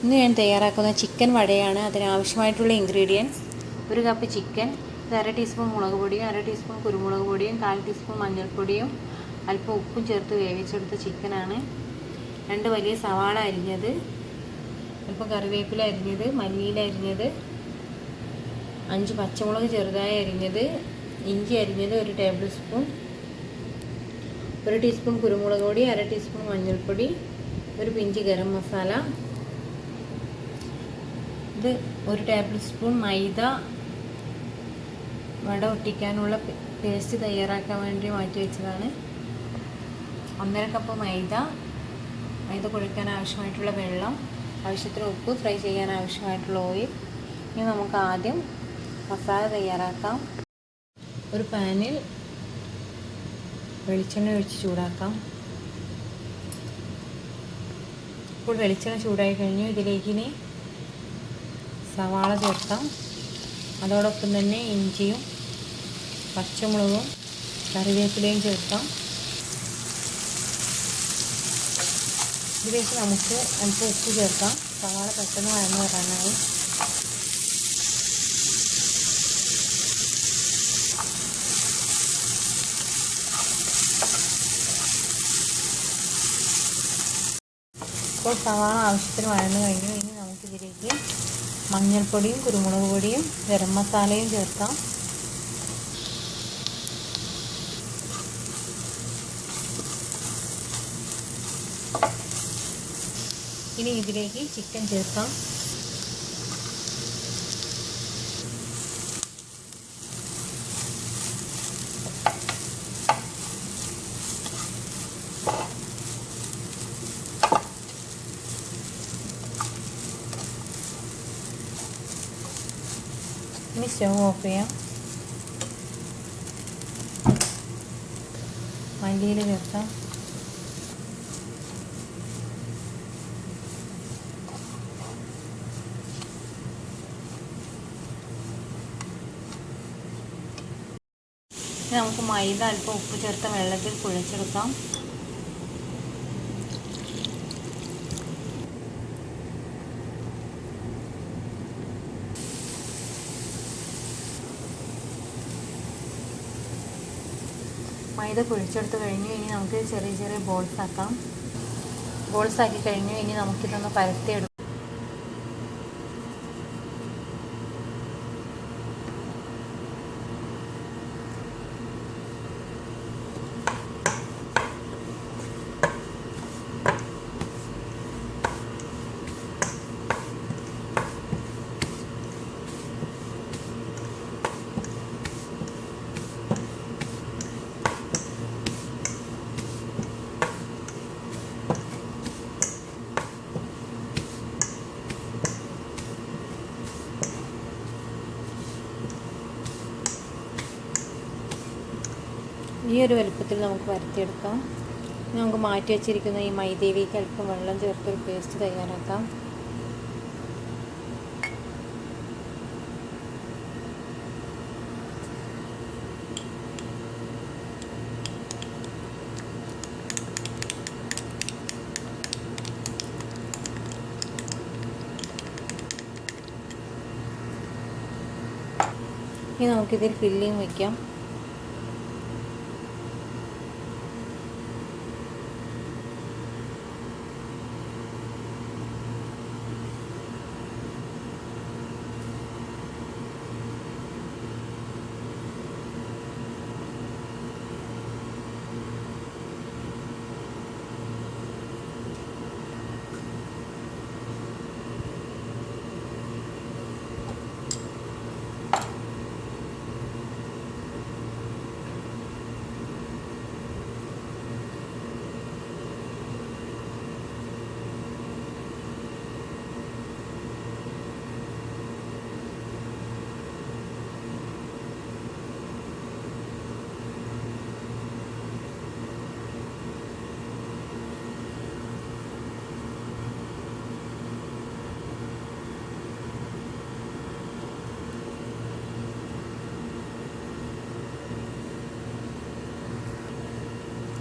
ഇന്ന് ഞാൻ തയ്യാറാക്കുന്ന ചിക്കൻ വടയാണ്. അതിനാവശ്യമായിട്ടുള്ള ഇൻഗ്രീഡിയൻസ് ഒരു കപ്പ് ചിക്കൻ ഇത് അര ടീസ്പൂൺ മുളക് പൊടിയും അര ടീസ്പൂൺ കുരുമുളക് പൊടിയും കാൽ ടീസ്പൂൺ മഞ്ഞൾപ്പൊടിയും അല്പം ഉപ്പും ചേർത്ത് വേവിച്ചെടുത്ത ചിക്കനാണ് രണ്ട് വലിയ സവാള അരിഞ്ഞത് അല്പം കറിവേപ്പില അരിഞ്ഞത് മല്ലിയില അരിഞ്ഞത് അഞ്ച് പച്ചമുളക് ചെറുതായി അരിഞ്ഞത് ഇഞ്ചി അരിഞ്ഞത് ഒരു ടേബിൾ സ്പൂൺ ഒരു ടീസ്പൂൺ കുരുമുളക് പൊടി അര ടീസ്പൂൺ മഞ്ഞൾപ്പൊടി ഒരു പിഞ്ച് ഗരം മസാല ഇത് ഒരു ടേബിൾ സ്പൂൺ മൈദ വട ഒട്ടിക്കാനുള്ള പേസ്റ്റ് തയ്യാറാക്കാൻ വേണ്ടി മാറ്റി വെച്ചതാണ്. ഒന്നര കപ്പ് മൈദ മൈദ കുഴക്കാൻ ആവശ്യമായിട്ടുള്ള വെള്ളം ആവശ്യത്തിന് ഉപ്പ് ഫ്രൈ ചെയ്യാൻ ആവശ്യമായിട്ടുള്ള ഓയിൽ ഇനി നമുക്ക് ആദ്യം മസാല തയ്യാറാക്കാം. ഒരു പാനിൽ വെളിച്ചെണ്ണ ഒഴിച്ച് ചൂടാക്കാം. ഇപ്പോൾ വെളിച്ചെണ്ണ ചൂടായി കഴിഞ്ഞു. ഇതിലേക്ക് ഇനി സവാള ചേർക്കാം. അതോടൊപ്പം തന്നെ ഇഞ്ചിയും പച്ചമുളകും കറിവേപ്പിലയും ചേർക്കാം. ഇതിലേക്ക് നമുക്ക് അല്പം ഉപ്പ് ചേർക്കാം. സവാള പെട്ടെന്ന് വഴന്നു വരാനായി. ഇപ്പോൾ സവാള ആവശ്യത്തിന് വഴന്നു കഴിഞ്ഞു. ഇനി നമുക്കിതിലേക്ക് മഞ്ഞൾപ്പൊടിയും കുരുമുളക് പൊടിയും ഗരം മസാലയും ചേർക്കാം. ഇനി ഇതിലേക്ക് ചിക്കൻ ചേർക്കാം. ഇനി സ്റ്റവ് ഓഫ് ചെയ്യാം മല്ലിയിൽ ചേർക്കാം നമുക്ക് മൈദ അല്പം ഉപ്പ് ചേർത്ത വെള്ളത്തിൽ കുഴച്ചെടുക്കാം മൈദ പൊഴിച്ചെടുത്ത് കഴിഞ്ഞു. ഇനി നമുക്ക് ചെറിയ ചെറിയ ബോൾസ് ആക്കാം. ബോൾസ് ആക്കി കഴിഞ്ഞു. ഇനി നമുക്കിതൊന്ന് പരത്തിയെടുക്കാം ഈ ഒരു വലുപ്പത്തിൽ നമുക്ക് വരുത്തിയെടുക്കാം. നമുക്ക് മാറ്റി വച്ചിരിക്കുന്ന ഈ മൈദേവിക്ക് അല്പം വെള്ളം ചേർത്തൊരു പേസ്റ്റ് തയ്യാറാക്കാം. ഇനി നമുക്കിതിൽ ഫില്ലിങ് വയ്ക്കാം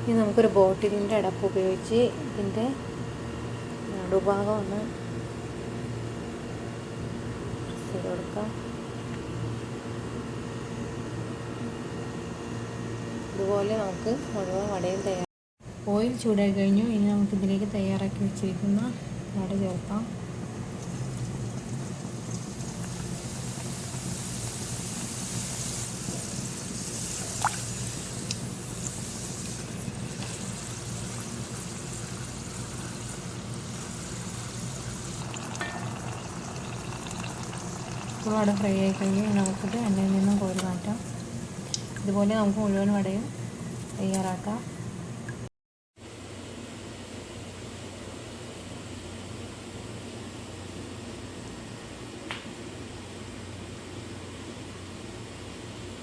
ഇനി നമുക്കൊരു ബോട്ടിലിന്റെ അടപ്പ് ഉപയോഗിച്ച് ഇതിന്റെ നടുഭാഗം ഒന്ന് കൊടുക്കാം ഇതുപോലെ നമുക്ക് മുഴുവൻ വടയും തയ്യാറാക്കാം. ഓയിൽ ചൂടായി കഴിഞ്ഞു. ഇനി നമുക്കിതിലേക്ക് തയ്യാറാക്കി വെച്ചിരിക്കുന്ന വട ചേർക്കാം. ഇപ്പോൾ വട ഫ്രൈ ആയി കഴിഞ്ഞ് നമുക്കിട്ട് എണ്ണയിൽ നിന്നും കോരി മാറ്റാം. ഇതുപോലെ നമുക്ക് മുഴുവൻ വടയും തയ്യാറാക്കാം.